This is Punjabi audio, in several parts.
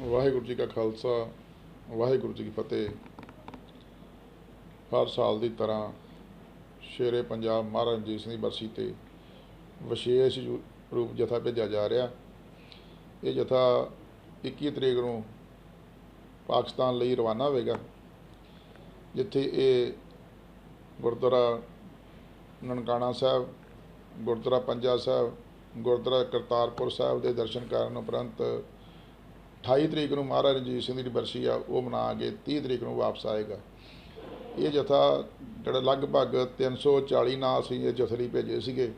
ਵਾਹਿਗੁਰੂ ਜੀ ਕਾ ਖਾਲਸਾ, ਵਾਹਿਗੁਰੂ ਜੀ ਕੀ ਫਤਿਹ। ਹਰ ਸਾਲ ਦੀ ਤਰ੍ਹਾਂ ਸ਼ੇਰੇ ਪੰਜਾਬ ਮਹਾਰਾਜ ਰਣਜੀਤ ਸਿੰਘ ਦੀ ਬਰਸੀ ਤੇ ਵਿਸ਼ੇਸ਼ ਯੂ- ਰੂਪ ਜਥਾ ਭੇਜਿਆ ਜਾ ਰਿਹਾ। ਇਹ ਜਥਾ 21 ਤਰੀਕ ਨੂੰ ਪਾਕਿਸਤਾਨ ਲਈ ਰਵਾਨਾ ਹੋਵੇਗਾ, ਜਿੱਥੇ ਇਹ ਗੁਰਦੁਆਰਾ ਨਨਕਾਣਾ ਸਾਹਿਬ, ਗੁਰਦੁਆਰਾ ਪੰਜਾ ਸਾਹਿਬ, ਗੁਰਦੁਆਰਾ ਕਰਤਾਰਪੁਰ ਸਾਹਿਬ ਦੇ ਦਰਸ਼ਨ ਕਰਨ ਉਪਰੰਤ 28 ਤਰੀਕ ਨੂੰ ਮਹਾਰਾਜਾ ਰਣਜੀਤ ਸਿੰਘ ਦੀ ਬਰਸੀ ਆ, ਉਹ ਮਨਾ ਕੇ 30 ਤਰੀਕ ਨੂੰ ਵਾਪਸ ਆਏਗਾ। ਇਹ ਜਥਾ ਜਿਹੜਾ ਲਗਭਗ 340 ਨਾਂ ਅਸੀਂ ਇਹ ਜਥੇ ਲਈ ਭੇਜੇ ਸੀਗੇ,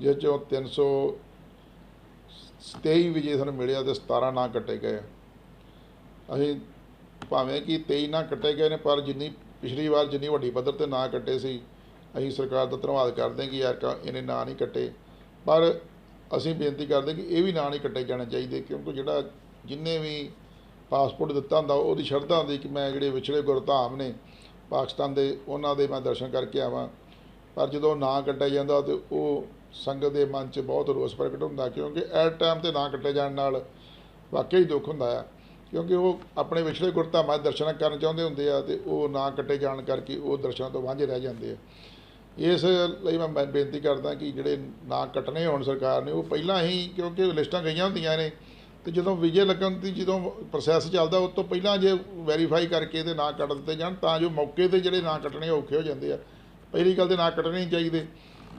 ਜਿਸ ਚੋਂ 327 ਵਿਜੇ ਸਾਨੂੰ ਮਿਲਿਆ ਤੇ 17 ਨਾਂ ਕੱਟੇ ਗਏ ਅਸੀਂ ਭਾਵੇਂ ਕਿ 23 ਨਾਂ ਕੱਟੇ ਗਏ ਨੇ, ਪਰ ਜਿੰਨੀ ਪਿਛਲੀ ਵਾਰ ਜਿੰਨੀ ਵੱਡੀ ਪੱਧਰ ਤੇ ਨਾਂ ਕੱਟੇ ਸੀ, ਅਸੀਂ ਸਰਕਾਰ ਦਾ ਧੰਨਵਾਦ ਕਰਦੇ ਹਾਂ ਕਿ ਯਾਰ ਕਾ ਇਹਨੇ ਨਾਂ ਨਹੀਂ ਕੱਟੇ। ਪਰ ਅਸੀਂ ਬੇਨਤੀ ਕਰਦੇ ਕਿ ਇਹ ਵੀ ਨਾਂ ਨਹੀਂ ਕੱਟੇ ਜਾਣੇ ਚਾਹੀਦੇ, ਕਿਉਂਕਿ ਜਿਹੜਾ ਜਿੰਨੇ ਵੀ ਪਾਸਪੋਰਟ ਦਿੱਤਾ ਹੁੰਦਾ, ਉਹਦੀ ਸ਼ਰਧਾ ਹੁੰਦੀ ਕਿ ਮੈਂ ਜਿਹੜੇ ਵਿਛੜੇ ਗੁਰਧਾਮ ਨੇ ਪਾਕਿਸਤਾਨ ਦੇ, ਉਹਨਾਂ ਦੇ ਮੈਂ ਦਰਸ਼ਨ ਕਰਕੇ ਆਵਾਂ। ਪਰ ਜਦੋਂ ਨਾਂ ਕੱਟਿਆ ਜਾਂਦਾ ਤੇ ਉਹ ਸੰਗਤ ਦੇ ਮਨ 'ਚ ਬਹੁਤ ਰੋਸ ਪ੍ਰਗਟ ਹੁੰਦਾ, ਕਿਉਂਕਿ ਐਟ ਟਾਈਮ ਤੇ ਨਾਂ ਕੱਟੇ ਜਾਣ ਨਾਲ ਵਾਕਈ ਦੁੱਖ ਹੁੰਦਾ ਆ। ਕਿਉਂਕਿ ਉਹ ਆਪਣੇ ਵਿਛੜੇ ਗੁਰਧਾਮਾਂ ਦੇ ਦਰਸ਼ਨ ਕਰਨ ਚਾਹੁੰਦੇ ਹੁੰਦੇ ਆ ਤੇ ਉਹ ਨਾਂ ਕੱਟੇ ਜਾਣ ਕਰਕੇ ਉਹ ਦਰਸ਼ਨਾਂ ਤੋਂ ਵਾਂਝੇ ਰਹਿ ਜਾਂਦੇ ਆ। ਇਸ ਲਈ ਮੈਂ ਬੇ- ਬੇਨਤੀ ਕਰਦਾ ਕਿ ਜਿਹੜੇ ਨਾਂ ਕੱਟਣੇ ਹੋਣ ਸਰਕਾਰ ਨੇ, ਉਹ ਪਹਿਲਾਂ ਹੀ, ਕਿਉਂਕਿ ਲਿਸਟਾਂ ਗਈਆਂ ਹੁੰਦੀਆਂ ਨੇ ਤੇ ਜਦੋਂ ਵਿਜੇ ਲੱਗਣ ਦੀ ਜਦੋਂ ਪ੍ਰੋਸੈਸ ਚੱਲਦਾ ਉਸ ਤੋਂ ਪਹਿਲਾਂ ਜੇ ਵੈਰੀਫਾਈ ਕਰਕੇ ਇਹਦੇ ਨਾਂ ਕੱਟ ਦਿੱਤੇ ਜਾਣ ਤਾਂ ਜੋ ਮੌਕੇ ਤੇ ਜਿਹੜੇ ਨਾਂ ਕੱਟਣੇ ਔਖੇ ਹੋ ਜਾਂਦੇ ਆ। ਪਹਿਲੀ ਗੱਲ ਤੇ ਨਾਂ ਕੱਟਣੇ ਨਹੀਂ ਚਾਹੀਦੇ।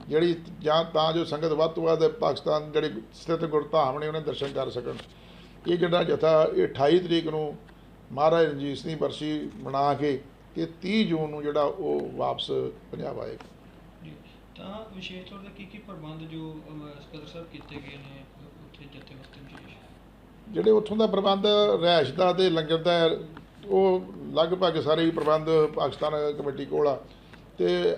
ਜਿਹੜੀ ਜਾਂ ਤਾਂ ਜੋ ਸੰਗਤ ਵੱਧ ਤੋਂ ਵੱਧ ਪਾਕਿਸਤਾਨ ਜਿਹੜੇ ਸਥਿਤ ਗੁਰਧਾਮ ਨੇ ਉਹਨਾਂ ਦਰਸ਼ਨ ਕਰ ਸਕਣ। ਇਹ ਜਿਹੜਾ ਜਥਾ ਇਹ 28 ਤਰੀਕ ਨੂੰ ਮਹਾਰਾਜ ਰਣਜੀਤ ਸਿੰਘ ਬਰਸੀ ਮਨਾ ਕੇ ਤੇ 30 ਜੂਨ ਨੂੰ ਜਿਹੜਾ ਉਹ ਵਾਪਸ ਪੰਜਾਬ ਆਏਗਾ। ਜੀ। ਤਾਂ ਵਿਸ਼ੇਸ਼ ਤੌਰ ਤੇ ਕੀ ਕੀ ਪ੍ਰਬੰਧ ਜੋ ਅਮ, ਸਾਹਿਬ ਕੀਤੇ ਗਏ ਨੇ ਉੱਥੇ ਜੱਥੇ ਵਿਸ਼ੇਸ਼ ਜਿਹੜੇ ਉੱਥੋਂ ਦਾ ਪ੍ਰਬੰਧ ਰਿਹਾਇਸ਼ ਦਾ ਤੇ ਲੰਗਰ ਦਾ ਹੈ, ਉਹ ਲਗਭਗ ਸਾਰੇ ਹੀ ਪ੍ਰਬੰਧ ਪਾਕਿਸਤਾਨ ਕਮੇਟੀ ਕੋਲ ਆ। ਤੇ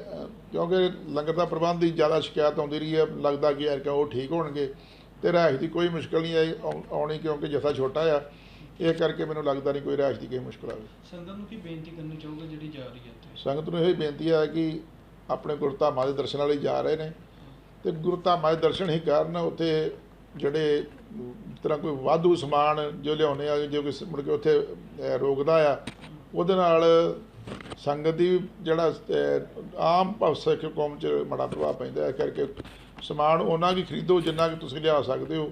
ਕਿਉਂਕਿ ਲੰਗਰ ਦਾ ਪ੍ਰਬੰਧ ਦੀ ਜ਼ਿਆਦਾ ਸ਼ਿਕਾਇਤ ਆਉਂਦੀ ਰਹੀ ਹੈ ਲੱਗਦਾ ਕਿ ਯਾਰ ਕਿ ਉਹ ਠੀਕ ਹੋਣਗੇ। ਤੇ ਰਿਹਾਇਸ਼ ਦੀ ਕੋਈ ਮੁਸ਼ਕਲ ਨਹੀਂ ਆਈ ਆਉ- ਆਉਣੀ ਕਿਉਂਕਿ ਜਥਾ ਛੋਟਾ ਆ। ਇਹ ਕਰਕੇ ਮੈਨੂੰ ਲੱਗਦਾ ਨਹੀਂ ਕੋਈ ਰਿਹਾਇਸ਼ ਦੀ ਕੋਈ ਮੁਸ਼ਕਲ ਆਵੇ। ਸੰਗਤ ਨੂੰ ਕੀ ਬੇਨਤੀ ਕਰਨੀ ਚਾਹੋਗੇ ਜਿਹੜੀ ਜਾ ਰਹੀ ਹੈ ਉੱਥੇ ਸੰਗਤ ਨੂੰ ਇਹ ਬੇਨਤੀ ਹੈ ਕਿ ਆਪਣੇ ਗੁਰਧਾਮਾਂ ਦੇ ਦਰਸ਼ਨਾਂ ਲਈ ਜਾ ਰਹੇ ਨੇ। ਤੇ ਗੁਰਧਾਮਾਂ ਦੇ ਦਰਸ਼ਨ ਹੀ ਕਰਨ ਉੱਥੇ ਜਿਹੜੇ ਤਰ੍ਹਾਂ ਕੋਈ ਵਾਧੂ ਸਮਾਨ ਜੋ ਲਿਆਉਣੇ ਆ, ਜੋ ਕਿ ਮੁੜ ਕੇ ਉੱਥੇ ਰੋਕਦਾ ਆ, ਉਹਦੇ ਨਾਲ ਸੰਗਤ ਦੀ ਜਿਹੜਾ ਆਮ ਭਵ ਸਿੱਖ ਕੌਮ 'ਚ ਮਾੜਾ ਪ੍ਰਭਾਵ ਪੈਂਦਾ ਹੈ, ਇਸ ਕਰਕੇ ਸਮਾਨ ਉਹਨਾਂ ਕੀ ਖਰੀਦੋ, ਜਿੰਨਾ ਕਿ ਤੁਸੀਂ ਲਿਆ ਸਕਦੇ ਹੋ।